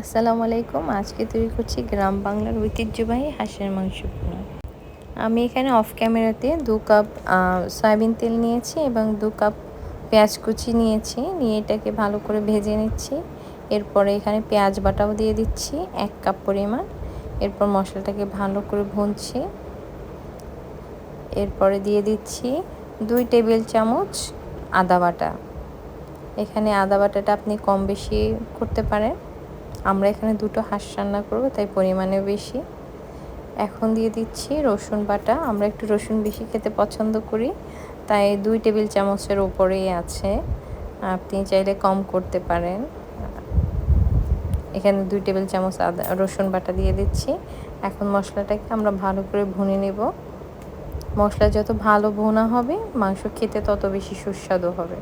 আসসালামু আলাইকুম। আজকে তৈরি করছি গ্রাম বাংলার ঐতিহ্যবাহী হাঁসের মাংস ভুনা আমি এখানে অফ ক্যামেরাতে দু কাপ সয়াবিন তেল নিয়েছি এবং দু কাপ পেঁয়াজ কুচি নিয়েছি। নিয়ে এটাকে ভালো করে ভেজে নিচ্ছি। এরপরে এখানে পেঁয়াজ বাটাও দিয়ে দিচ্ছি, এক কাপ পরিমাণ। এরপর মশলাটাকে ভালো করে ভুনছি। এরপরে দিয়ে দিচ্ছি দুই টেবিল চামচ আদা বাটা। এখানে আদা বাটাটা আপনি কম বেশি করতে পারেন। আমরা এখানে দুটো হাঁস রান্না করব, তাই পরিমাণে বেশি। এখন দিয়ে দিচ্ছি রসুন বাটা। আমরা একটু রসুন বেশি খেতে পছন্দ করি, তাই দুই টেবিল চামচের ওপরেই আছে। আপনি চাইলে কম করতে পারেন। এখানে দুই টেবিল চামচ আদা, রসুন বাটা দিয়ে দিচ্ছি। এখন মশলাটাকে আমরা ভালো করে ভুনে নেব। মশলা যত ভালো ভোনা হবে, মাংস খেতে তত বেশি সুস্বাদু হবে।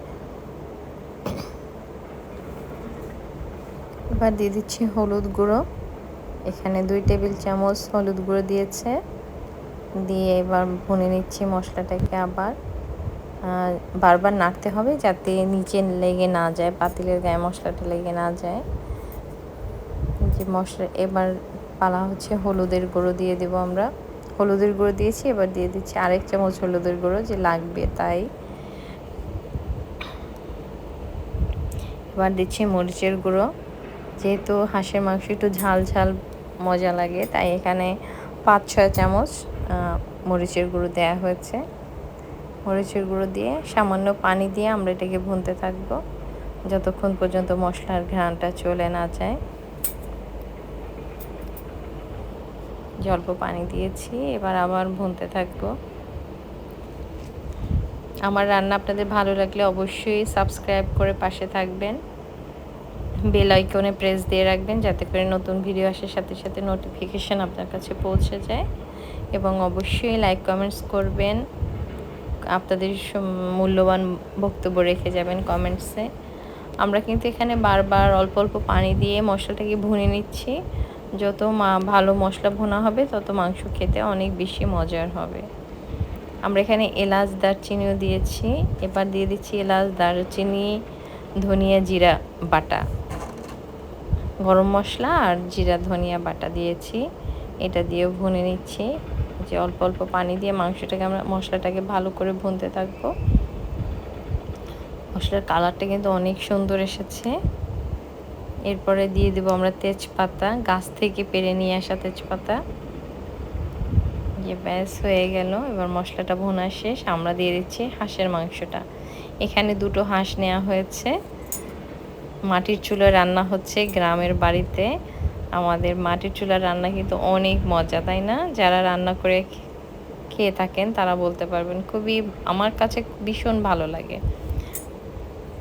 এবার দিয়ে দিচ্ছি হলুদ গুঁড়ো। এখানে দুই টেবিল চামচ হলুদ গুঁড়ো দিয়েছে। দিয়ে এবার ভুনে নিচ্ছি মশলাটাকে আবার। বারবার নাড়তে হবে যাতে নিচে লেগে না যায়, পাতিলের গায়ে মশলাটা লেগে না যায়। যে মশলা, এবার পালা হচ্ছে হলুদের গুঁড়ো দিয়ে দেব আমরা। হলুদের গুঁড়ো দিয়েছি, এবার দিয়ে দিচ্ছি আরেক চামচ হলুদের গুঁড়ো যে লাগবে তাই। এবার দিচ্ছি মরিচের গুঁড়ো। যেহেতু হাঁসের মাংস একটু ঝাল ঝাল মজা লাগে, তাই এখানে পাঁচ ছয় চামচ মরিচের গুঁড়ো দেওয়া হয়েছে। মরিচের গুঁড়ো দিয়ে সামান্য পানি দিয়ে আমরা এটাকে ভুনতে থাকব, যতক্ষণ পর্যন্ত মশলার ঘ্রাণটা চলে না যায়। জল্প পানি দিয়েছি, এবার আবার ভুনতে থাকব। আমার রান্না আপনাদের ভালো লাগলে অবশ্যই সাবস্ক্রাইব করে পাশে থাকবেন। বেল আইকনে প্রেস দিয়ে রাখবেন যাতে করে নতুন ভিডিও আসার সাথে সাথে নোটিফিকেশান আপনার কাছে পৌঁছে যায়। এবং অবশ্যই লাইক কমেন্টস করবেন। আপনাদের মূল্যবান বক্তব্য রেখে যাবেন কমেন্টসে আমরা কিন্তু এখানে বারবার অল্প অল্প পানি দিয়ে মশলাটাকে ভুনে নিচ্ছি। যত মা ভালো মশলা ভুনা হবে, তত মাংস খেতে অনেক বেশি মজার হবে। আমরা এখানে এলাচ দারচিনিও দিয়েছি। এবার দিয়ে দিচ্ছি এলাচ, দারচিনি, ধনিয়া, জিরা, বাটা। গরম মশলা আর জিরা, ধনিয়া বাটা দিয়েছি। এটা দিয়েও ভুনে নিচ্ছি। যে অল্প অল্প পানি দিয়ে মাংসটাকে আমরা, মশলাটাকে ভালো করে ভুনতে থাকব। মশলার কালারটা কিন্তু অনেক সুন্দর এসেছে। এরপরে দিয়ে দেবো আমরা তেজপাতা, গাছ থেকে পেরে নিয়ে আসা তেজপাতা। যে ব্যাস, হয়ে গেল। এবার মশলাটা ভোনা শেষ। আমরা দিয়ে দিচ্ছি হাঁসের মাংসটা। এখানে দুটো হাঁস নেওয়া হয়েছে। মাটির চুলা রান্না হচ্ছে গ্রামের বাড়িতে। আমাদের মাটির চুলার রান্না কিন্তু অনেক মজা, তাই না? যারা রান্না করে খেয়ে থাকেন তারা বলতে পারবেন খুবই, আমার কাছে ভীষণ ভালো লাগে।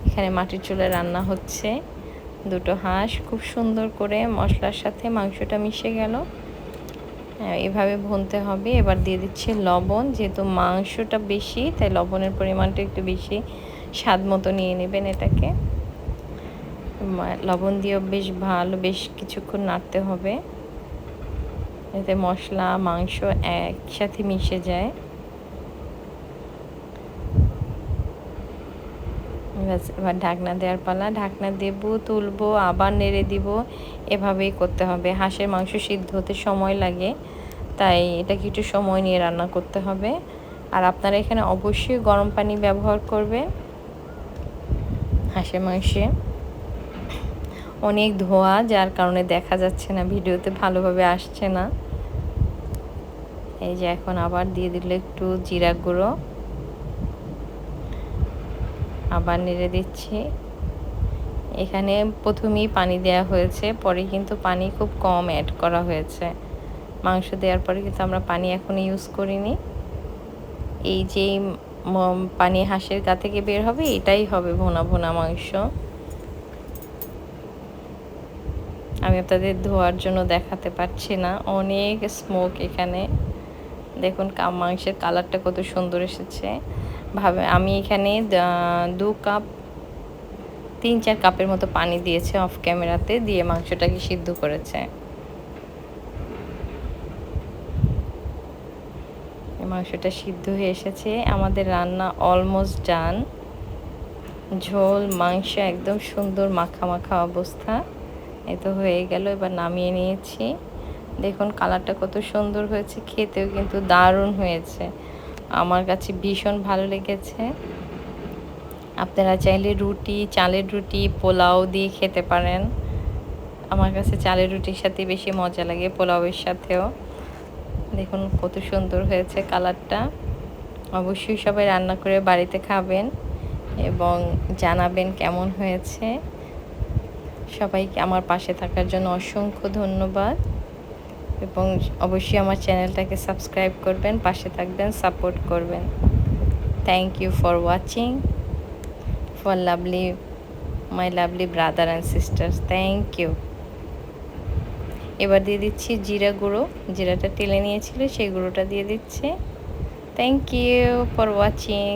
এখানে মাটির চুলায় রান্না হচ্ছে দুটো হাঁস, খুব সুন্দর করে মশলার সাথে মাংসটা মিশে গেল। এভাবে ভুনতে হবে। এবার দিয়ে দিচ্ছে লবণ, যেহেতু মাংসটা বেশি, তাই লবণের পরিমাণটা একটু বেশি স্বাদ মতো নিয়ে নেবেন এটাকে। লবণ দিয়েও বেশ ভালো, বেশ কিছুক্ষণ নাড়তে হবে। এতে মশলা, মাংস একসাথে মিশে যায়। এবার ঢাকনা দেওয়ার পালা। ঢাকনা দেব, তুলবো, আবার নেড়ে দিব। এভাবেই করতে হবে। হাঁসের মাংস সিদ্ধ হতে সময় লাগে, তাই এটাকে একটু সময় নিয়ে রান্না করতে হবে। আর আপনারা এখানে অবশ্যই গরম পানি ব্যবহার করবেন হাঁসের মাংসে। অনেক ধোয়া, যার কারণে দেখা যাচ্ছে না, ভিডিওতে ভালোভাবে আসছে না। এই যে এখন আবার দিয়ে দিল একটু জিরা গুঁড়ো। আবার নেড়ে দিচ্ছি। এখানে প্রথমেই পানি দেওয়া হয়েছে, পরে কিন্তু পানি খুব কম অ্যাড করা হয়েছে। মাংস দেওয়ার পরে কিন্তু আমরা পানি এখন ইউজ করিনি। এই যে পানি হাঁসের গা থেকে বের হবে, এটাই হবে ভোনা ভোনা মাংস। আমি আপনাদের ধোয়ার জন্য দেখাতে পারছি না। অনেক স্মোক এখানে। দেখুন মাংসের কালারটা কত সুন্দর এসেছে। ভাবে আমি এখানে দু কাপ তিন চার কাপের মতো পানি দিয়েছে অফ ক্যামেরাতে দিয়ে মাংসটাকে সিদ্ধ করেছে। মাংসটা সিদ্ধ হয়ে এসেছে। আমাদের রান্না অলমোস্ট ডান ঝোল, মাংস একদম সুন্দর মাখা মাখা অবস্থা। এই তো হয়ে গেল, এবার নামিয়ে নিয়েছি। দেখুন কালারটা কত সুন্দর হয়েছে, খেতেও কিন্তু দারুণ হয়েছে। আমার কাছে ভীষণ ভালো লেগেছে। আপনারা চাইলে রুটি, চালের রুটি, পোলাও দিয়ে খেতে পারেন। আমার কাছে চালের রুটির সাথে বেশি মজা লাগে পোলাওয়ের সাথেও। দেখুন কত সুন্দর হয়েছে কালারটা। অবশ্যই সবাই রান্না করে বাড়িতে খাবেন এবং জানাবেন কেমন হয়েছে। সবাইকে আমার পাশে থাকার জন্য অসংখ্য ধন্যবাদ। এবং অবশ্যই আমার চ্যানেলটাকে সাবস্ক্রাইব করবেন, পাশে থাকবেন, সাপোর্ট করবেন। Thank you for watching for lovely my lovely brother and sisters thank you এবার দিয়ে দিচ্ছি জিরা গুঁড়ো, জিরাটা টেলে নিয়েছিল, সেই গুঁড়োটা দিয়ে দিচ্ছে। Thank you for watching